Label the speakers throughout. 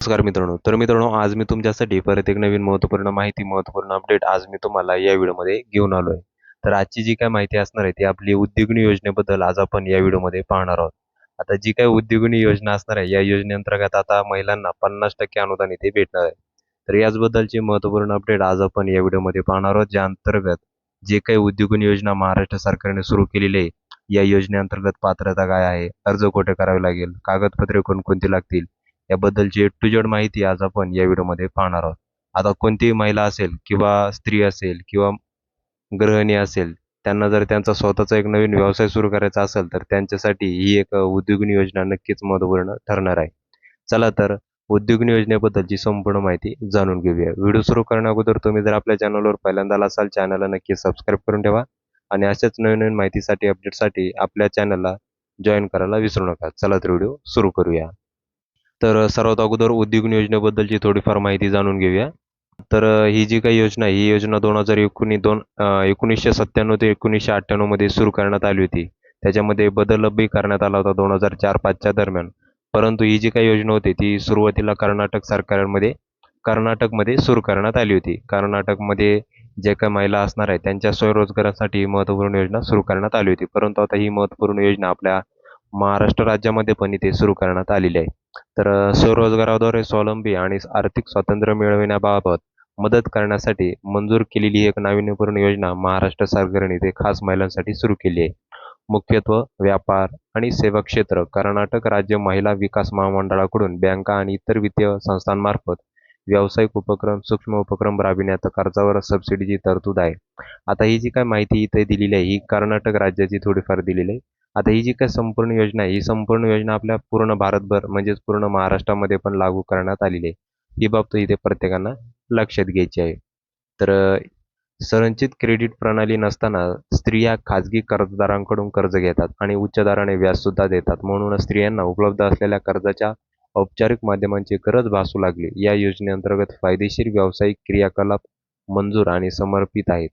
Speaker 1: नमस्कार मित्रांनो. तर मित्रांनो आज मी तुमच्यासाठी परत एक नवीन महत्त्वपूर्ण माहिती महत्त्वपूर्ण अपडेट आज मी तुम्हाला या व्हिडिओमध्ये घेऊन आलो आहे तर आजची जी काय माहिती असणार आहे ती आपली उद्योगिनी योजनेबद्दल आज आपण या व्हिडिओमध्ये पाहणार आहोत. आता जी काय उद्योगिनी योजना असणार आहे या योजनेअंतर्गत आता महिलांना पन्नास टक्के अनुदान इथे भेटणार आहे. तर याचबद्दलची महत्त्वपूर्ण अपडेट आज आपण या व्हिडिओमध्ये पाहणार आहोत ज्या अंतर्गत जे काही उद्योगिनी योजना महाराष्ट्र सरकारने सुरू केलेली आहे या योजनेअंतर्गत पात्रता काय आहे अर्ज कुठे करावे लागेल कागदपत्रे कोणकोणती लागतील याबद्दलची ए टू जेड माहिती आज आपण या व्हिडिओमध्ये पाहणार आहोत. आता कोणतीही महिला असेल किंवा स्त्री असेल किंवा गृहिणी असेल त्यांना जर त्यांचा स्वतःचा एक नवीन व्यवसाय सुरू करायचा असेल तर त्यांच्यासाठी ही एक उद्योगिनी योजना नक्कीच महत्त्वपूर्ण ठरणार आहे. चला तर उद्योग योजनेबद्दलची संपूर्ण माहिती जाणून घेऊया. व्हिडिओ सुरू करण्या अगोदर तुम्ही जर आपल्या चॅनलवर पहिल्यांदा असाल चॅनलला नक्की सबस्क्राईब करून ठेवा आणि अशाच नवीन नवीन माहितीसाठी अपडेटसाठी आपल्या चॅनलला जॉईन करायला विसरू नका. चला तर व्हिडिओ सुरू करूया. तर सर्वात अगोदर उद्योग योजनेबद्दलची थोडीफार माहिती जाणून घेऊया. तर ही जी काही योजना आहे ही योजना दोन हजार एकोणीस दोन एकोणीसशे सत्त्याण्णव ते एकोणीसशे अठ्ठ्याण्णवमध्ये सुरू करण्यात आली होती. त्याच्यामध्ये बदलबी करण्यात आला होता दोन हजार चार पाचच्या दरम्यान. परंतु ही जी काही योजना होती ती सुरुवातीला कर्नाटक सरकारमध्ये कर्नाटकमध्ये सुरू करण्यात आली होती. कर्नाटकमध्ये जे काही महिला असणार आहे त्यांच्या स्वयंरोजगारासाठी महत्त्वपूर्ण योजना सुरू करण्यात आली होती. परंतु आता ही महत्त्वपूर्ण योजना आपल्या महाराष्ट्र राज्यामध्ये पण इथे सुरू करण्यात आलेली आहे. तर स्वरोजगाराद्वारे स्वावलंबी आणि आर्थिक स्वातंत्र्य मिळविण्याबाबत मदत करण्यासाठी मंजूर केलेली एक नाविन्यपूर्ण योजना महाराष्ट्र सरकारने ते खास महिलांसाठी सुरू केली आहे. मुख्यत्व व्यापार आणि सेवा क्षेत्र कर्नाटक राज्य महिला विकास महामंडळाकडून बँका आणि इतर वित्तीय संस्थांमार्फत व्यावसायिक उपक्रम सूक्ष्म उपक्रम राबविण्यात कर्जावर सबसिडीची तरतूद आहे. आता ही जी काय माहिती इथे दिलेली आहे ही कर्नाटक राज्याची थोडीफार दिलेली आहे. आता ही जी काय संपूर्ण योजना आहे ही संपूर्ण योजना आपल्या पूर्ण भारतभर म्हणजेच पूर्ण महाराष्ट्रामध्ये पण लागू करण्यात आलेली आहे. ही बाब इथे प्रत्येकांना लक्षात घ्यायची आहे. तर संरचित क्रेडिट प्रणाली नसताना स्त्रिया खाजगी कर्जदारांकडून कर्ज घेतात आणि उच्च दराने व्याजसुद्धा देतात. म्हणून स्त्रियांना उपलब्ध असलेल्या कर्जाच्या औपचारिक माध्यमांची गरज भासू लागली. या योजनेअंतर्गत फायदेशीर व्यावसायिक क्रियाकलाप मंजूर आणि समर्पित आहेत.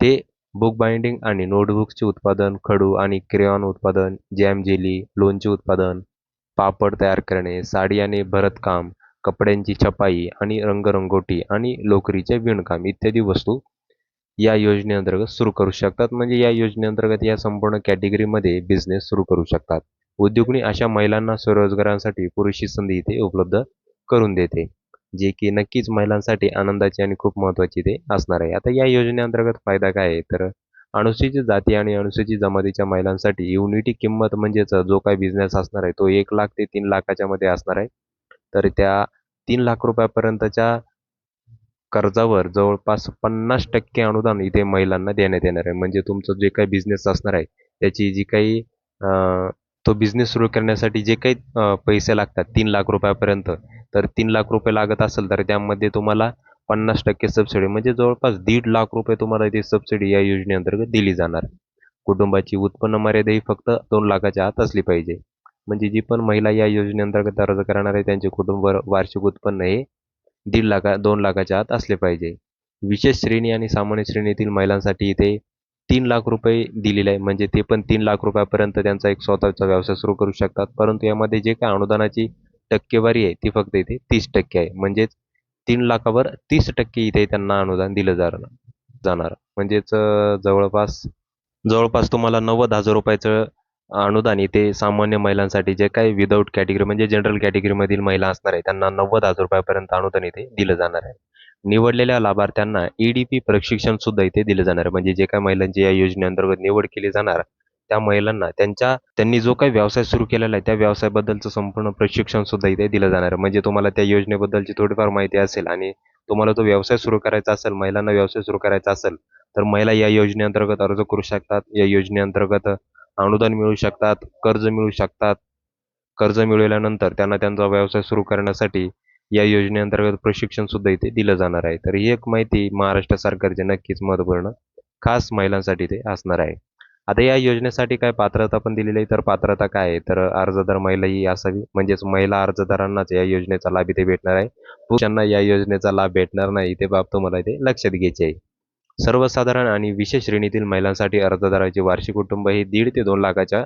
Speaker 1: ते बुक बाइंडिंग आणि नोटबुक्सचे उत्पादन खडू आणि क्रेऑन उत्पादन जॅम जेली लोणचे उत्पादन पापड तयार करणे साडी आणि भरतकाम कपड्यांची छपाई आणि रंगरंगोटी आणि लोकरीचे विणकाम इत्यादी वस्तू या योजनेअंतर्गत सुरू करू शकतात. म्हणजे या योजनेअंतर्गत या संपूर्ण कॅटेगरीमध्ये बिझनेस सुरू करू शकतात. उद्योगणी अशा महिलांना स्वरोजगारांसाठी पुरेशी संधी इथे उपलब्ध करून देते. जे की नक्कीच महिलांसाठी आनंदाची आणि खूप महत्त्वाची ते असणार आहे. आता या योजनेअंतर्गत फायदा काय आहे? तर अनुसूचित जाती आणि अनुसूचित जमातीच्या महिलांसाठी युनिटी किंमत म्हणजेच जो काही बिझनेस असणार आहे तो एक लाख ते तीन लाखाच्या मध्ये असणार आहे. तर त्या तीन लाख रुपयापर्यंतच्या कर्जावर जवळपास पन्नास टक्के अनुदान इथे महिलांना देण्यात येणार आहे. म्हणजे तुमचं जे काही बिझनेस असणार आहे त्याची जी काही तो बिझनेस सुरू करण्यासाठी जे काही पैसे लागतात तीन लाख रुपयापर्यंत तर तीन लाख रुपये लागत असेल तर त्यामध्ये तुम्हाला पन्नास टक्के सबसिडी म्हणजे जवळपास दीड लाख रुपये तुम्हाला इथे सबसिडी या योजनेअंतर्गत दिली जाणार. कुटुंबाची उत्पन्न मर्यादा ही फक्त दोन लाखाच्या आत असली पाहिजे. म्हणजे जी पण महिला या योजनेअंतर्गत अर्ज करणार आहे त्यांचे कुटुंब वार्षिक उत्पन्न हे दीड लाखा दोन लाखाच्या आत असले पाहिजे. विशेष श्रेणी आणि सामान्य श्रेणीतील महिलांसाठी इथे तीन लाख रुपये दिलेले आहे म्हणजे ते पण तीन लाख रुपयापर्यंत त्यांचा एक स्वतःचा व्यवसाय सुरू करू शकतात. परंतु यामध्ये जे काय अनुदानाची टक्केवारी आहे ती फक्त इथे तीस टक्के आहे. म्हणजेच तीन लाखावर तीस टक्के इथे त्यांना अनुदान दिलं जाणार जाणार. म्हणजेच जवळपास जवळपास तुम्हाला नव्वद हजार रुपयाचं अनुदान इथे सामान्य महिलांसाठी जे काही विदाऊट कॅटेगरी म्हणजे जनरल कॅटेगरीमधील महिला असणार आहे त्यांना नव्वद हजार रुपयापर्यंत अनुदान इथे दिलं जाणार आहे. निवडलेल्या लाभार्थ्यांना ईडीपी प्रशिक्षण सुद्धा इथे दिलं जाणार. आहे म्हणजे जे काही महिलांची या योजनेअंतर्गत निवड केली जाणार त्या महिलांना त्यांच्या त्यांनी जो काही व्यवसाय सुरू केलेला आहे त्या व्यवसायाबद्दलचं संपूर्ण प्रशिक्षण सुद्धा इथे दिलं जाणार. आहे म्हणजे तुम्हाला त्या योजनेबद्दलची थोडीफार माहिती असेल आणि तुम्हाला तो व्यवसाय सुरू करायचा असेल महिलांना व्यवसाय सुरू करायचा असेल तर महिला या योजनेअंतर्गत अर्ज करू शकतात. या योजनेअंतर्गत अनुदान मिळू शकतात कर्ज मिळू शकतात. कर्ज मिळवल्यानंतर त्यांना त्यांचा व्यवसाय सुरू करण्यासाठी या योजनेअंतर्गत प्रशिक्षण सुद्धा इथे दिलं जाणार आहे. तर ही एक माहिती महाराष्ट्र सरकारची नक्कीच महत्त्वपूर्ण खास महिलांसाठी ते असणार आहे. आता या योजनेसाठी काय पात्रता पण दिलेली आहे तर पात्रता काय आहे? तर अर्जदार महिला ही असावी म्हणजेच महिला अर्जदारांनाच या योजनेचा लाभ इथे भेटणार आहे. पुरुषांना या योजनेचा लाभ भेटणार नाही ते बाब तुम्हाला इथे लक्षात घ्यायची आहे. सर्वसाधारण आणि विशेष श्रेणीतील महिलांसाठी अर्जदाराचे वार्षिक कुटुंब हे दीड ते दोन लाखाच्या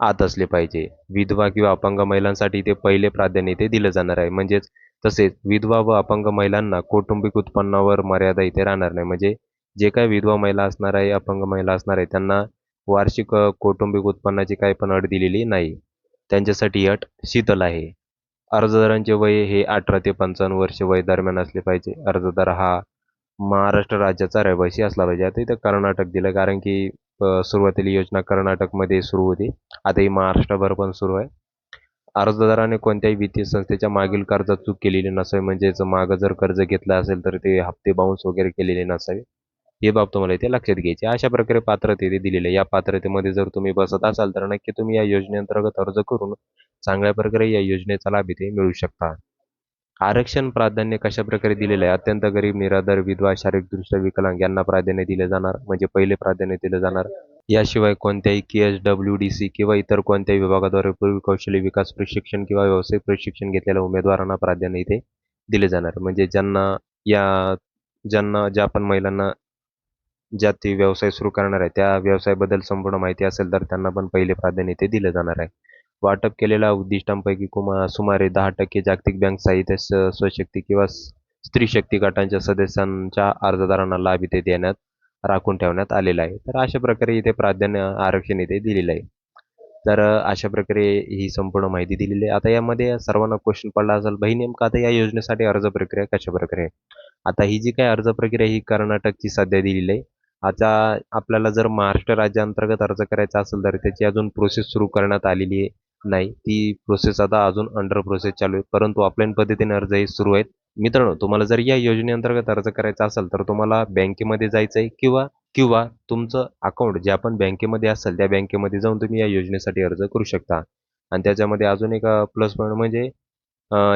Speaker 1: आत असले पाहिजे. विधवा किंवा अपंग महिलांसाठी ते पहिले प्राधान्य इथे दिलं जाणार आहे. म्हणजेच तसेच विधवा व अपंग महिलांना कौटुंबिक उत्पन्नावर मर्यादा इथे राहणार नाही. म्हणजे जे काही विधवा महिला असणार आहे अपंग महिला असणार आहे त्यांना वार्षिक कौटुंबिक उत्पन्नाची काही पण अट दिलेली नाही. त्यांच्यासाठी अट शीतल आहे. अर्जदारांचे वय हे अठरा ते पंचावन्न वर्ष वय दरम्यान असले पाहिजे. अर्जदार हा महाराष्ट्र राज्याचा रहिवासी असला पाहिजे. आता इथं कर्नाटक दिलं कारण की सुरुवातीला योजना कर्नाटकमध्ये सुरू होती. आता ही महाराष्ट्रभर पण सुरू आहे. अर्जदाराने कोणत्याही वित्तीय संस्थेच्या मागील कर्जात चूक केलेली नसावी म्हणजेच मागं जर कर्ज घेतलं असेल तर ते हप्ते बाउन्स वगैरे केलेले नसावे. ही बाब तुम्हाला इथे लक्षात घ्यायची अशा प्रकारे पात्रते इथे दिलेली आहे. या पात्रतेमध्ये जर तुम्ही बसत असाल तर नक्की तुम्ही या योजनेअंतर्गत अर्ज करून चांगल्या प्रकारे या योजनेचा लाभ इथे मिळू शकता. आरक्षण प्राधान्य कशा प्रकारे दिलेलं आहे? अत्यंत गरीब निराधार विधवा शारीरिकदृष्ट्या विकलांग यांना प्राधान्य दिले जाणार? म्हणजे पहिले प्राधान्य दिले जाणार? याशिवाय कोणत्याही K H W D C किंवा इतर कोणत्याही विभागाद्वारे पूर्वी कौशल्य विकास प्रशिक्षण किंवा व्यावसायिक प्रशिक्षण घेतलेल्या उमेदवारांना प्राधान्य इथे दिले जाणार. म्हणजे ज्यांना या ज्यांना ज्या पण महिलांना ज्या ते व्यवसाय सुरू करणार आहे त्या व्यवसायाबद्दल संपूर्ण माहिती असेल तर त्यांना पण पहिले प्राधान्य इथे दिले जाणार आहे. वाटप केलेल्या उद्दिष्टांपैकी कुमा सुमारे दहा टक्के जागतिक बँक साहित्य स्वशक्ती किंवा स्त्री शक्ती गटांच्या सदस्यांच्या अर्जदारांना लाभ इथे देण्यात राखून ठेवण्यात आलेला आहे. तर अशा प्रकारे इथे प्राधान्य आरक्षण इथे दिलेलं आहे. तर अशा प्रकारे ही संपूर्ण माहिती दिलेली आहे. आता यामध्ये सर्वांना क्वेश्चन पडला असेल भाई नेमकं आता या योजनेसाठी अर्ज प्रक्रिया कशा प्रकारे आहे? आता ही जी काही अर्ज प्रक्रिया ही कर्नाटकची सध्या दिलेली आहे. आता आपल्याला जर महाराष्ट्र राज्याअंतर्गत अर्ज करायचा असेल तर त्याची अजून प्रोसेस सुरू करण्यात आलेली आहे. नाही. ती प्रोसेस आता अजून अंडर प्रोसेस चालू आहे. परंतु ऑफलाईन पद्धतीने अर्ज हे सुरू आहेत. मित्रांनो तुम्हाला जर या योजनेअंतर्गत अर्ज करायचा असेल तर तुम्हाला बँकेमध्ये जायचं आहे किंवा किंवा तुमचं अकाउंट जे आपण बँकेमध्ये असेल त्या बँकेमध्ये जाऊन तुम्ही या योजनेसाठी अर्ज करू शकता. आणि त्याच्यामध्ये अजून एक प्लस पॉईंट म्हणजे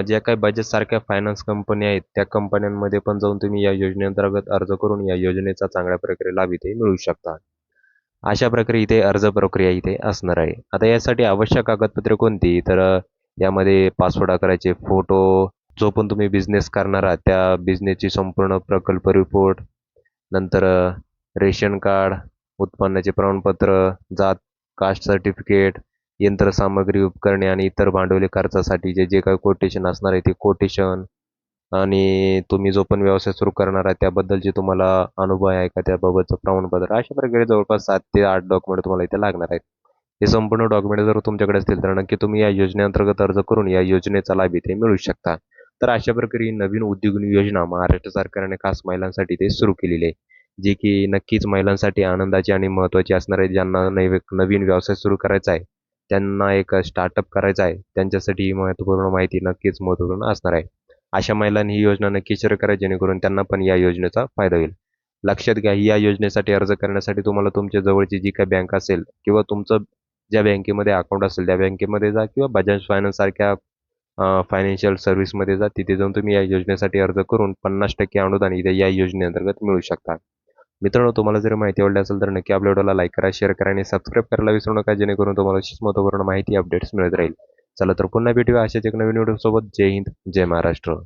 Speaker 1: ज्या काही बजेट सारख्या फायनान्स कंपन्या आहेत त्या कंपन्यांमध्ये पण जाऊन तुम्ही या योजनेअंतर्गत अर्ज करून या योजनेचा चांगल्या प्रकारे लाभ इथे मिळू शकता. अशा प्रकारे इथे अर्ज प्रक्रिया इथे असणार आहे. आता यासाठी आवश्यक कागदपत्रे कोणती? तर यामध्ये पासवर्ड आकाराचे फोटो जो पण तुम्ही बिझनेस करणार आहात त्या बिझनेसची संपूर्ण प्रकल्प रिपोर्ट नंतर रेशन कार्ड उत्पन्नाचे प्रमाणपत्र जात कास्ट सर्टिफिकेट यंत्रसामग्री उपकरणे आणि इतर भांडवली खर्चासाठी जे जे काही कोटेशन असणार आहे ते कोटेशन आणि तुम्ही जो पण व्यवसाय सुरू करणार आहे त्याबद्दलचे तुम्हाला अनुभव आहे का त्याबाबतचं प्रमाणपत्र अशा प्रकारे जवळपास सात ते आठ डॉक्युमेंट तुम्हाला इथे लागणार आहेत. हे संपूर्ण डॉक्युमेंट जर तुमच्याकडे असतील तर नक्की तुम्ही या योजनेअंतर्गत अर्ज करून या योजनेचा लाभ इथे मिळू शकता. तर अशा प्रकारे नवीन उद्योग योजना महाराष्ट्र सरकारने खास महिलांसाठी ते सुरू केलेली आहे. जी की नक्कीच महिलांसाठी आनंदाची आणि महत्त्वाची असणार आहे. ज्यांना नवे नवीन व्यवसाय सुरू करायचा आहे त्यांना एक स्टार्टअप करायचा आहे त्यांच्यासाठी ही महत्त्वपूर्ण माहिती नक्कीच महत्त्वपूर्ण असणार आहे. अशा महिलांनी ही योजना नक्की शेअर करा जेणेकरून त्यांना पण या योजनेचा फायदा होईल. लक्षात घ्या या योजनेसाठी अर्ज करण्यासाठी तुम्हाला तुमच्या जवळची जी काही बँक असेल किंवा तुमचं ज्या बँकेमध्ये अकाउंट असेल त्या बँकेमध्ये जा किंवा बजाज फायनान्स सारख्या फायनान्शियल सर्व्हिसमध्ये जा. तिथे जाऊन तुम्ही या योजनेसाठी अर्ज करून पन्नास टक्के अनुदान इथे या योजनेअंतर्गत मिळू शकता मित्रांनो तुम्हाला जर माहिती आवडली असेल तर नक्की आपल्या व्हिडिओला लाईक करा शेअर करा आणि सबस्क्राईब करायला विसरू नका जेणेकरून तुम्हाला अशीच महत्त्वपूर्ण माहिती अपडेट्स मिळत राहील. चला तर पुन्हा भेटूया अशाच एक नवीन व्हिडिओसोबत जय हिंद जय महाराष्ट्र.